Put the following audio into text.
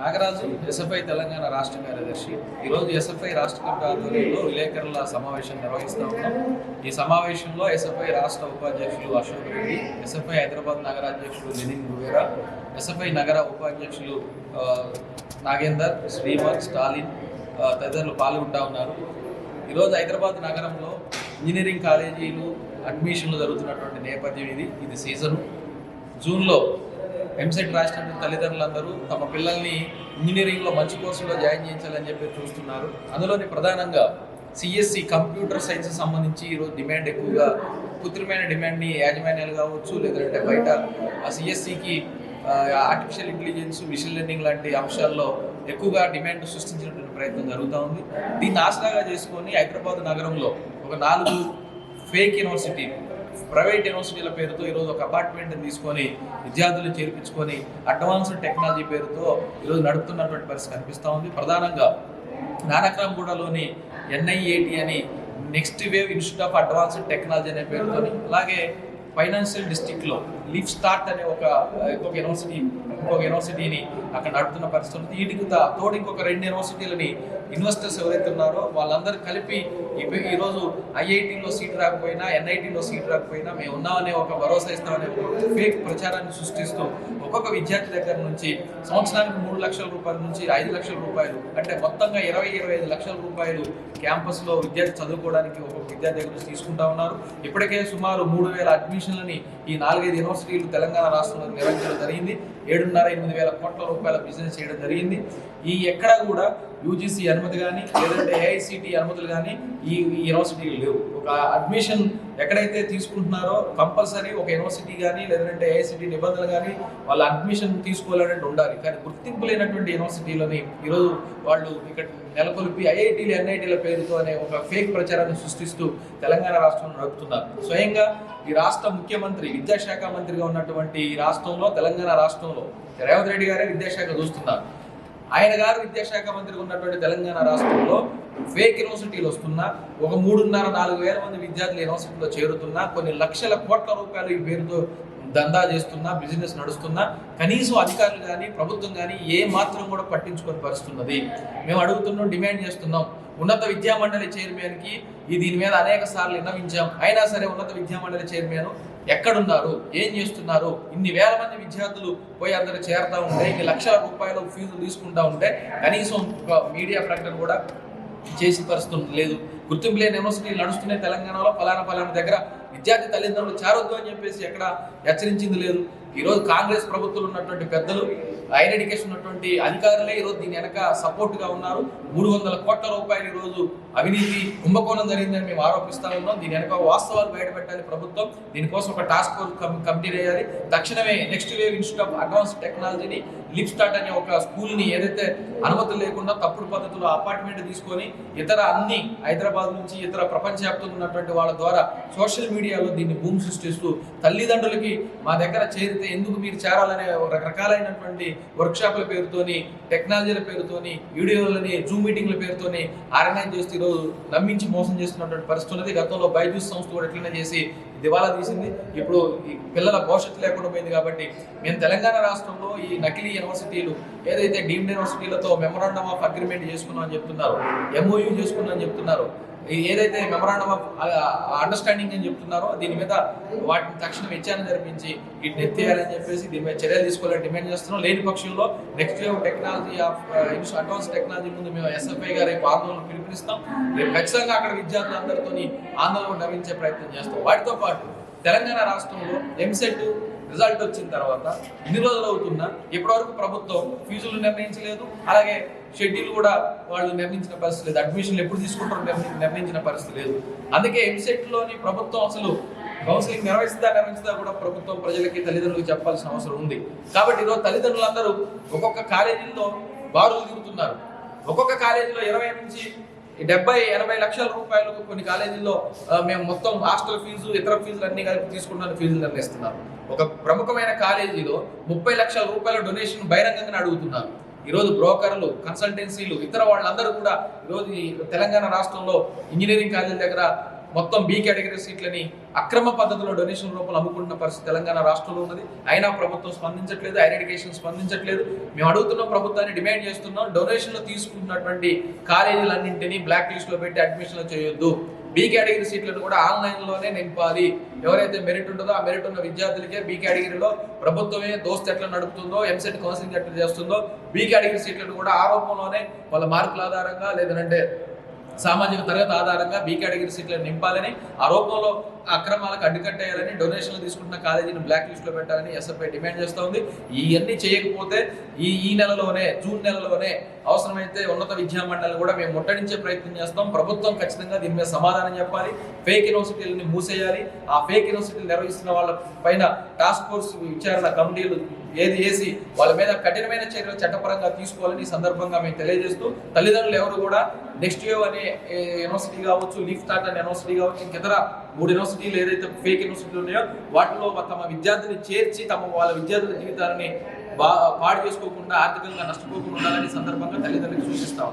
Nagaraju SFI Telangana రాష్ట్ర కార్యదర్శి. ఈరోజు ఎస్ఎఫ్ఐ రాష్ట్ర కమిటీ ఆధ్వర్యంలో విలేకరుల సమావేశం నిర్వహిస్తూ ఉన్నాం. ఈ సమావేశంలో ఎస్ఎఫ్ఐ రాష్ట్ర ఉపాధ్యక్షులు అశోక్ రెడ్డి ఎస్ఎఫ్ఐ హైదరాబాద్ నగరాధ్యక్షులు నితిన్ గువేరా ఎస్ఎఫ్ఐ నగర ఉపాధ్యక్షులు నాగేందర్ శ్రీమన్ స్టాలిన్ తదితరులు పాల్గొంటా ఉన్నారు. ఈరోజు హైదరాబాద్ నగరంలో ఇంజనీరింగ్ కాలేజీలు అడ్మిషన్లు జరుగుతున్నటువంటి నేపథ్యం ఇది. ఇది సీజను. జూన్లో ఎంసెట్ రాసినటువంటి తల్లిదండ్రులందరూ తమ పిల్లల్ని ఇంజనీరింగ్లో మంచి కోర్సులో జాయిన్ చేయించాలని చెప్పి చూస్తున్నారు. అందులోని ప్రధానంగా సిఎస్సి కంప్యూటర్ సైన్స్ సంబంధించి ఈరోజు డిమాండ్ ఎక్కువగా కృత్రిమైన డిమాండ్ని యాజమాన్యాలు కావచ్చు లేదంటే బయట ఆ సిఎస్సికి ఆర్టిఫిషియల్ ఇంటెలిజెన్స్ మిషన్ లెర్నింగ్ లాంటి అంశాల్లో ఎక్కువగా డిమాండ్ సృష్టించినటువంటి ప్రయత్నం జరుగుతూ ఉంది. దీన్ని ఆసరాగా చేసుకొని హైదరాబాద్ నగరంలో ఒక నాలుగు ఫేక్ యూనివర్సిటీ ప్రైవేట్ యూనివర్సిటీల పేరుతో ఈరోజు ఒక అపార్ట్మెంట్ తీసుకొని విద్యార్థులు చేర్పించుకొని అడ్వాన్స్డ్ టెక్నాలజీ పేరుతో ఈరోజు నడుపుతున్నటువంటి పరిస్థితి కనిపిస్తూ ఉంది. ప్రధానంగా నానక్రామ్గూడలోని ఎన్ఐఏటి అని next wave institute of advanced technology అనే పేరుతోని అలాగే ఫైనాన్షియల్ డిస్ట్రిక్ట్లో లిఫ్ స్టార్ట్ అనే ఒక ఇంకొక యూనివర్సిటీ ఇంకొక యూనివర్సిటీని అక్కడ నడుపుతున్న పరిస్థితులు వీటికి తా- తోడు ఇంకొక రెండు యూనివర్సిటీలని ఇన్వెస్టర్స్ ఎవరైతే ఉన్నారో వాళ్ళందరూ కలిపి ఈరోజు ఐఐటీలో సీట్ రాకపోయినా ఎన్ఐటీలో సీట్ రాకపోయినా మేము ఉన్నామనే ఒక భరోసా ఇస్తామనే ఫేక్ ప్రచారాన్ని సృష్టిస్తూ ఒక్కొక్క విద్యార్థి దగ్గర నుంచి సంవత్సరానికి మూడు లక్షల రూపాయల నుంచి ఐదు లక్షల రూపాయలు అంటే మొత్తంగా ఇరవై ఇరవై ఐదు లక్షల రూపాయలు క్యాంపస్లో విద్యార్థి చదువుకోవడానికి ఒక్కొక్క విద్యార్థి దగ్గర నుంచి తీసుకుంటా ఉన్నారు. ఇప్పటికే సుమారు మూడు వేల అడ్మిషన్ అడ్మిషన్లని ఈ నాలుగైదు యూనివర్సిటీలు తెలంగాణ రాష్ట్రంలో నిర్వహించడం జరిగింది. ఏడున్నర ఎనిమిది వేల కోట్ల రూపాయల బిజినెస్ చేయడం జరిగింది. ఈ ఎక్కడ కూడా యూజీసీ అనుమతి కానీ లేదంటే ఏఐసిటి అనుమతులు కానీ ఈ ఈ యూనివర్సిటీలు లేవు. ఒక అడ్మిషన్ ఎక్కడైతే తీసుకుంటున్నారో కంపల్సరీ ఒక యూనివర్సిటీ కానీ లేదంటే ఏఐసిటీ నిబంధనలు కానీ వాళ్ళ అడ్మిషన్ తీసుకోవాలంటే ఉండాలి. కానీ గుర్తింపు లేనటువంటి యూనివర్సిటీలని ఈరోజు వాళ్ళు ఇక్కడ నెలకొల్పి ఐఐటీలు ఎన్ఐటీల పేరుతో అనే ఒక ఫేక్ ప్రచారాన్ని సృష్టిస్తూ తెలంగాణ రాష్ట్రంలో నడుపుతున్నారు. స్వయంగా ఈ రాష్ట్ర ముఖ్యమంత్రి విద్యాశాఖ మంత్రిగా ఉన్నటువంటి ఈ రాష్ట్రంలో తెలంగాణ రాష్ట్రంలో రేవంత్ రెడ్డి గారే విద్యాశాఖ చూస్తున్నారు. ఆయన గారు విద్యాశాఖ మంత్రి ఉన్నటువంటి తెలంగాణ రాష్ట్రంలో ఫేక్ యూనివర్సిటీలు వస్తున్నా ఒక మూడున్నర నాలుగు వేల మంది విద్యార్థులు యూనివర్సిటీలో చేరుతున్నా కొన్ని లక్షల కోట్ల రూపాయలు ఈ పేరుతో దందా చేస్తున్నా బిజినెస్ నడుస్తున్నా కనీసం అధికారులు కానీ ప్రభుత్వం కానీ ఏ మాత్రం కూడా పట్టించుకొని పరుస్తున్నది మేము అడుగుతున్నాం డిమాండ్ చేస్తున్నాం. ఉన్నత విద్యామండలి చైర్మన్కి ఈ దీని మీద అనేక సార్లు విన్నవించాం. అయినా సరే ఉన్నత విద్యామండలి చైర్మన్ ఎక్కడున్నారు? ఏం చేస్తున్నారు? ఇన్ని వేల మంది విద్యార్థులు పోయి అందరు చేరుతా ఉంటే ఇన్ని లక్షల రూపాయలు ఫీజులు తీసుకుంటా ఉంటే కనీసం ఒక మీడియా ప్రకటన కూడా చేసి పరిస్థితి లేదు గుర్తింపు లేని యూనివర్సిటీలు నడుస్తున్నాయి తెలంగాణలో. ఫలానా ఫలానా దగ్గర విద్యార్థి తల్లిదండ్రులు చేరొద్దు అని చెప్పేసి ఎక్కడ హెచ్చరించింది లేదు. ఈరోజు కాంగ్రెస్ ప్రభుత్వంలో ఉన్నటువంటి పెద్దలు హైర్ ఎడ్యుకేషన్ ఉన్నటువంటి అధికారులే ఈరోజు దీని వెనక సపోర్ట్గా ఉన్నారు. మూడు వందల కోట్ల రూపాయలు ఈరోజు అవినీతి కుంభకోణం జరిగిందని మేము ఆరోపిస్తా ఉన్నాం. దీని వెనక వాస్తవాలు బయటపెట్టాలి ప్రభుత్వం. దీనికోసం ఒక టాస్క్ ఫోర్స్ కమిటీ వేయాలి. తక్షణమే next wave institute of advanced టెక్నాలజీని లిప్ స్టార్ట్ అనే ఒక స్కూల్ని ఏదైతే అనుమతులు లేకుండా తప్పుడు పద్ధతిలో అపార్ట్మెంట్ తీసుకొని ఇతర అన్ని హైదరాబాద్ నుంచి ఇతర ప్రపంచవ్యాప్తంగా ఉన్నటువంటి వాళ్ళ ద్వారా సోషల్ మీడియాలో దీన్ని భూమి సృష్టిస్తూ తల్లిదండ్రులకి మా దగ్గర చేరితే ఎందుకు మీరు చేరాలనే రకరకాలైనటువంటి వర్క్షాప్ల పేరుతోని టెక్నాలజీల పేరుతోని వీడియోలని జూమ్ మీటింగ్ల పేరుతోని ఆర్గనైజ్ చేస్తూ ఈరోజు నమ్మించి మోసం చేస్తున్నటువంటి పరిస్థితి ఉన్నది. గతంలో బైజూస్ సంస్థ కూడా ఎట్లనే చేసి దివాలా తీసింది. ఇప్పుడు ఈ పిల్లల భవిష్యత్తు లేకుండా పోయింది కాబట్టి మేము తెలంగాణ రాష్ట్రంలో ఈ నకిలీ యూనివర్సిటీలు ఏదైతే డీమ్డ్ యూనివర్సిటీలతో మెమరాండమ్ ఆఫ్ అగ్రిమెంట్ చేసుకున్నామని చెప్తున్నారు ఎంఓయూ చేసుకున్నామని చెప్తున్నారు ఏదైతే మెమరాండం ఆఫ్ అండర్స్టాండింగ్ అని చెప్తున్నారో దీని మీద వాటిని తక్షణం విచారణ జరిపించి వీటిని ఎత్తేయాలని చెప్పేసి దీని మీద చర్యలు తీసుకోవాలని డిమాండ్ చేస్తున్నాం. లేని పక్షంలో next wave technology of advance technology ముందు మేము ఎస్ఎఫ్ఐ గారు రేపు ఆందోళన పిలుపునిస్తాం. రేపు ఖచ్చితంగా అక్కడ విద్యార్థులందరితో ఆందోళన నవ్వించే ప్రయత్నం చేస్తాం. వాటితో పాటు తెలంగాణ రాష్ట్రంలో ఎంసెట్ రిజల్ట్ వచ్చిన తర్వాత ఇన్ని రోజులు అవుతున్నా ఇప్పటివరకు ప్రభుత్వం ఫీజులు నిర్ణయించలేదు. అలాగే షెడ్యూల్ కూడా వాళ్ళు నిర్ణయించిన పరిస్థితి లేదు. అడ్మిషన్లు ఎప్పుడు తీసుకుంటారో నిర్ణయించిన పరిస్థితి లేదు. అందుకే ఎంసెట్లోని ప్రభుత్వం అసలు కౌన్సిలింగ్ నిర్వహిస్తుందా నిర్వహిస్తుందా కూడా ప్రభుత్వం ప్రజలకి తల్లిదండ్రులకు చెప్పాల్సిన అవసరం ఉంది. కాబట్టి ఈరోజు తల్లిదండ్రులందరూ ఒక్కొక్క కాలేజీల్లో బారులు తిరుగుతున్నారు. ఒక్కొక్క కాలేజీలో ఇరవై నుంచి డెబ్బై ఎనభై లక్షల రూపాయలు కొన్ని కాలేజీల్లో మేము మొత్తం హాస్టల్ ఫీజు ఇతర ఫీజులు అన్ని కలిపి తీసుకుంటున్న ఫీజులు నిర్ణయిస్తున్నారు ఒక ప్రముఖమైన కాలేజీలో ముప్పై లక్షల రూపాయల డొనేషన్ బహిరంగంగా అడుగుతున్నారు ఈరోజు బ్రోకర్లు కన్సల్టెన్సీలు ఇతర వాళ్ళందరూ కూడా ఈరోజు ఈ తెలంగాణ రాష్ట్రంలో ఇంజనీరింగ్ కాలేజీల దగ్గర మొత్తం బి కేటగిరీ సీట్లని అక్రమ పద్ధతిలో డొనేషన్ రూపంలో అమ్ముకుంటున్న పరిస్థితి తెలంగాణ రాష్ట్రంలో ఉన్నది. అయినా ప్రభుత్వం స్పందించట్లేదు హైర్ ఎడ్యుకేషన్ స్పందించట్లేదు. మేము అడుగుతున్న ప్రభుత్వాన్ని డిమాండ్ చేస్తున్నాం. డొనేషన్లు తీసుకుంటున్నటువంటి కాలేజీలన్నింటినీ బ్లాక్ లిస్ట్లో పెట్టి అడ్మిషన్లు చేయొద్దు. బి కేటగిరీ సీట్లను కూడా ఆన్లైన్లోనే నింపాలి. ఎవరైతే మెరిట్ ఉంటుందో ఆ మెరిట్ ఉన్న విద్యార్థులకే బి కేటగిరీలో ప్రభుత్వమే దోస్త్ ఎట్లా నడుపుతుందో ఎంసెట్ కౌన్సిలింగ్ ఎట్లా చేస్తుందో బి కేటగిరీ సీట్లను కూడా ఆ రూపంలోనే వాళ్ళ మార్కుల ఆధారంగా లేదంటే సామాజిక తరగతి ఆధారంగా బీ కేటగిరీ సీట్లను నింపాలని ఆ రూపంలో అక్రమాలకు అడ్డుకట్టేయాలని డొనేషన్లు తీసుకుంటున్న కాలేజీని బ్లాక్ లిస్ట్లో పెట్టాలని ఎస్ఎఫ్ఐ డిమాండ్ చేస్తూ ఉంది. ఇవన్నీ చేయకపోతే ఈ ఈ నెలలోనే జూన్ నెలలోనే అవసరమైతే ఉన్నత విద్యా మండలి కూడా మేము ముట్టడించే ప్రయత్నం చేస్తాం. ప్రభుత్వం ఖచ్చితంగా దీని మీద సమాధానం చెప్పాలి. ఫేక్ యూనివర్సిటీలని మూసేయాలి. ఆ ఫేక్ యూనివర్సిటీలు నిర్వహిస్తున్న వాళ్ళ పైన టాస్క్ ఫోర్స్ విచారణ కమిటీలు ఏది వేసి వాళ్ళ మీద కఠినమైన చర్యలు చట్టపరంగా తీసుకోవాలని సందర్భంగా మేము తెలియజేస్తూ తల్లిదండ్రులు ఎవరు కూడా నెక్స్ట్ ఇయర్ అనే యూనివర్సిటీ కావచ్చు లీఫ్ స్టార్ట్ అనే యూనివర్సిటీ కావచ్చు ఇంకితర మూడు యూనివర్సిటీలు ఏదైతే ఫేక్ యూనివర్సిటీలు ఉన్నాయో వాటిలో తమ విద్యార్థిని చేర్చి తమ వాళ్ళ విద్యార్థుల జీవితాలని బా పాడు చేసుకోకుండా ఆర్థికంగా నష్టపోకుండా ఉండాలని సందర్భంగా తల్లిదండ్రులకు సూచిస్తా